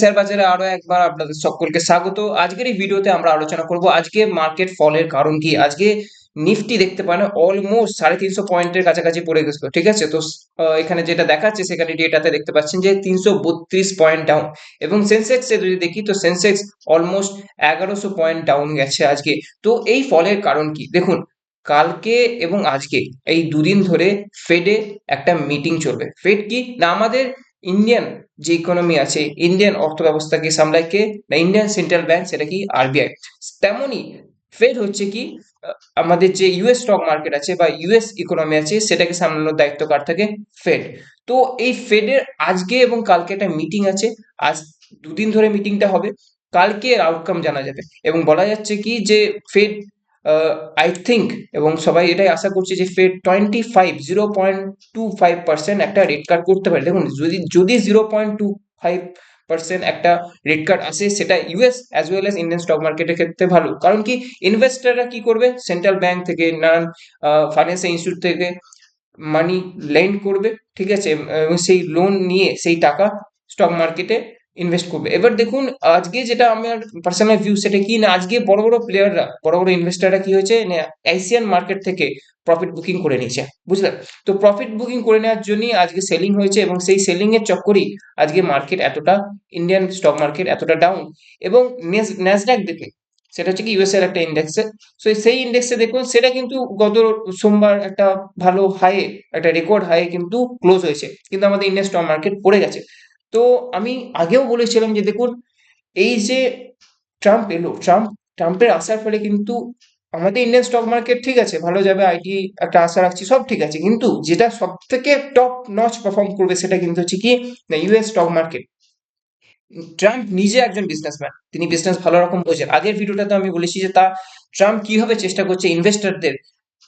Share বাজারে আরও একবার আপনাদের সকলকে স্বাগত। আজকের এই ভিডিওতে আমরা আলোচনা করব আজকে মার্কেট ফলের কারণ কি? আজকে নিফটি দেখতে পান অলমোস্ট সাড়ে তিনশো পয়েন্টের কাছাকাছি পড়ে গেছিল, ঠিক আছে? তো এখানে যেটা দেখাচ্ছে, সেখানে ডেটাতে দেখতে পাচ্ছেন যে তিনশো বত্রিশ পয়েন্ট ডাউন এবং সেন্সেক্স যদি দেখি, তো সেন্সেক্স অলমোস্ট এগারোশো পয়েন্ট ডাউন গেছে আজকে। তো এই ফলের কারণ কি? দেখুন, কালকে এবং আজকে, এই দুদিন ধরে ফেডে একটা মিটিং চলবে। ফেড কি? না, আমাদের ইন্ডিয়ান যে ইকোনমি আছে ইন্ডিয়ান অর্থ ব্যবস্থাকে সামলায় কে না ইন্ডিয়ান সেন্ট্রাল ব্যাংক সেটা কি আরবিআই তেমনই ফেড হচ্ছে কি আমাদের যে ইউএস স্টক মার্কেট আছে বা ইউএস ইকোনমি আছে, সেটাকে সামলানোর দায়িত্ব কার থাকে? ফেড তো এই ফেডের আজকে এবং কালকে একটা মিটিং আছে, আজ দুদিন ধরে মিটিংটা হবে কালকে এর আউটকাম জানা যাবে। এবং বলা যাচ্ছে কি যে ফেড আই থিঙ্ক এবং সবাই এটাই আশা করছে যে Fed twenty five zero point two five percent একটা রেড কার্ড করতে পারে। দেখুন, যদি যদি zero point two five percent একটা রেড কার্ড আসে, সেটা US as well as Indian stock মার্কেটের ক্ষেত্রে ভালো। কারণ কি ইনভেস্টাররা কি করবে? সেন্ট্রাল ব্যাংক থেকে, নানান ফাইন্যান্সিয়াল ইনস্টিটিউট থেকে মানি লেন্ড করবে, ঠিক আছে? এবং সেই লোন নিয়ে, সেই টাকা স্টক মার্কেটে ইনভেস্ট করবে। এবার দেখুন, আজকে যেটা আমার পার্সোনাল ভিউ সেটা কি না? আজকে বড় বড় প্লেয়াররা বড় বড় ইনভেস্টাররা কি হয়েছে? এশিয়ান মার্কেট থেকে প্রফিট বুকিং করে নিয়েছে বুঝলেন তো প্রফিট বুকিং করে নেওয়ার জন্যই আজকে সেলিং হয়েছে এবং সেই সেলিং এর চক্করেই আজকে মার্কেট এতটা ইন্ডিয়ান স্টক মার্কেট এতটা ডাউন এবং ন্যাসড্যাক দেখে সেটা হচ্ছে কি ইউএস এর একটা ইন্ডেক্সে তো সেই ইন্ডেক্সে দেখুন, সেটা কিন্তু গত সোমবার একটা ভালো হাইয়ে একটা রেকর্ড হাইয়ে কিন্তু ক্লোজ হয়েছে। কিন্তু আমাদের ইন্ডিয়ান স্টক মার্কেট পড়ে গেছে। তো আমি আগেও বলেছিলাম যে দেখুন, এই যে ট্রাম্প এলো ট্রাম্প ট্রাম্পের আসার ফলে কিন্তু আমাদের ইন্ডিয়ান স্টক মার্কেট ঠিক আছে, ভালো যাবে আইটি একটা আশা রাখছি, সব ঠিক আছে। কিন্তু যেটা সব থেকে টপ নচ পারফর্ম করবে সেটা কিন্তু হচ্ছে কি না ইউএস স্টক মার্কেট ট্রাম্প নিজে একজন বিজনেসম্যান তিনি বিজনেস ভালো রকম বোঝেন। আগের ভিডিওটাতে আমি বলেছি যে তা ট্রাম্প কীভাবে চেষ্টা করছে ইনভেস্টরদের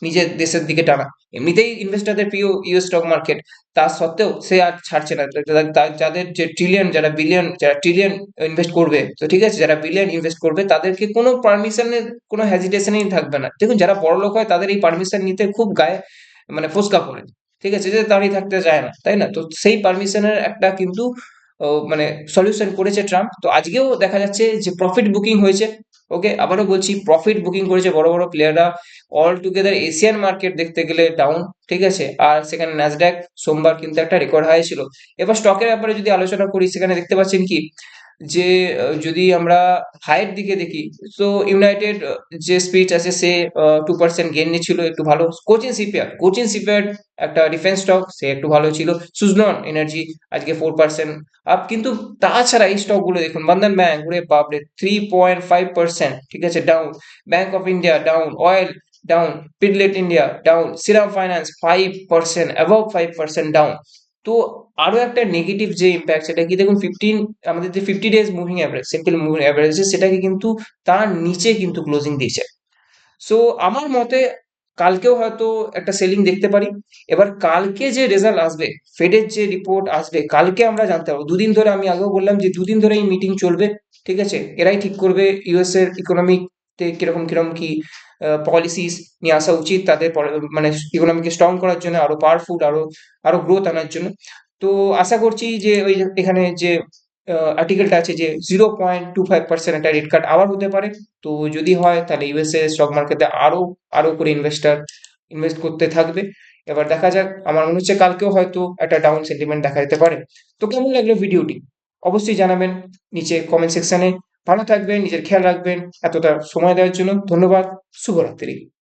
নিজের দেশের দিকে টানা। এমনিতেই ইনভেস্টরদের প্রিয় ইউএস স্টক মার্কেট তা সত্ত্বেও সে আর ছাড়ছে না। যাদের যে ট্রিলিয়ন যারা বিলিয়ন যারা ট্রিলিয়ন ইনভেস্ট করবে, তো ঠিক আছে, যারা বিলিয়ন ইনভেস্ট করবে, তাদেরকে কোনো পারমিশনের কোনো হেজিটেশনই থাকবে না। দেখুন, যারা বড় লোক হয়, তাদের এই পারমিশন নিতে খুব গায়ে মানে ফোসকা পড়ে। ঠিক আছে, যে দাঁড়িয়ে থাকতে চায় না, তাই না? তো সেই পারমিশনের একটা কিন্তু মানে সলিউশন করেছে ট্রাম্প। তো আজকেও দেখা যাচ্ছে যে প্রফিট বুকিং হয়েছে। ওকে আবারও বলছি প্রফিট বুকিং করেছে বড় বড় প্লেয়াররা অল টুগেদার এশিয়ান মার্কেট দেখতে গেলে ডাউন ঠিক আছে? আর সেখানে ন্যাসড্যাক সোমবার কিন্তু একটা রেকর্ড হাই ছিল। এবার স্টকের ব্যাপারে যদি আলোচনা করি, সেখানে দেখতে পাচ্ছেন কি? যে যদি আমরা হাইয়ের দিকে দেখি তো ইউনাইটেড যে স্পিচ আছে সে টু পার্সেন্ট গেন নিচ্ছিল, একটু ভালো। কোচিং সিপিয়ার কোচিং সিপিয়ার একটা ডিফেন্স স্টক সে একটু ভালো ছিল। সুজনন এনার্জি আজকে ফোর পার্সেন্ট আপ কিন্তু তাছাড়া এই স্টকগুলো দেখুন বন্ধন ব্যাংক ওরে বাপরে থ্রি পয়েন্ট ফাইভ পার্সেন্ট ঠিক আছে down Bank of India down oil down Pidilite India down Shriram Finance five percent above five percent down তো আরও একটা নেগেটিভ যে ইম্প্যাক্ট সেটা কি দেখুন ফিফটিন আমাদের যে fifty days moving average simple moving average সেটাকে কিন্তু তার নিচে কিন্তু ক্লোজিং দিয়েছে। সো আমার মতে কালকেও হয়তো একটা সেলিং দেখতে পারি। এবার কালকে যে রেজাল্ট আসবে ফেডের যে রিপোর্ট আসবে, কালকে আমরা জানতে পারব। দুদিন ধরে আমি আগেও বললাম যে দুদিন ধরে এই মিটিং চলবে, ঠিক আছে? এরাই ঠিক করবে ইউএস এর ইকোনমিতে কীরকম কীরকম কি পলিসিস নিয়ে আসা উচিত, তাদের মানে ইকোনমিকে স্ট্রং করার জন্য, আরও পাওয়ারফুল আরও আরও গ্রোথ আনার জন্য। তো আশা করছি যে ওই এখানে যে আর্টিকেলটা আছে যে zero point two five percent একটা রেট কাট আবার হতে পারে। তো যদি হয়, তাহলে ইউএসএ স্টক মার্কেটে আরও আরও করে ইনভেস্টার ইনভেস্ট করতে থাকবে। এবার দেখা যাক, আমার মনে হচ্ছে কালকেও হয়তো একটা ডাউন সেন্টিমেন্ট দেখা যেতে পারে। তো কেমন লাগল ভিডিওটি অবশ্যই জানাবেন নিচে কমেন্ট সেকশনে ভালো থাকবেন নিজের খেয়াল রাখবেন। এতটা সময় দেওয়ার জন্য ধন্যবাদ। শুভরাত্রি।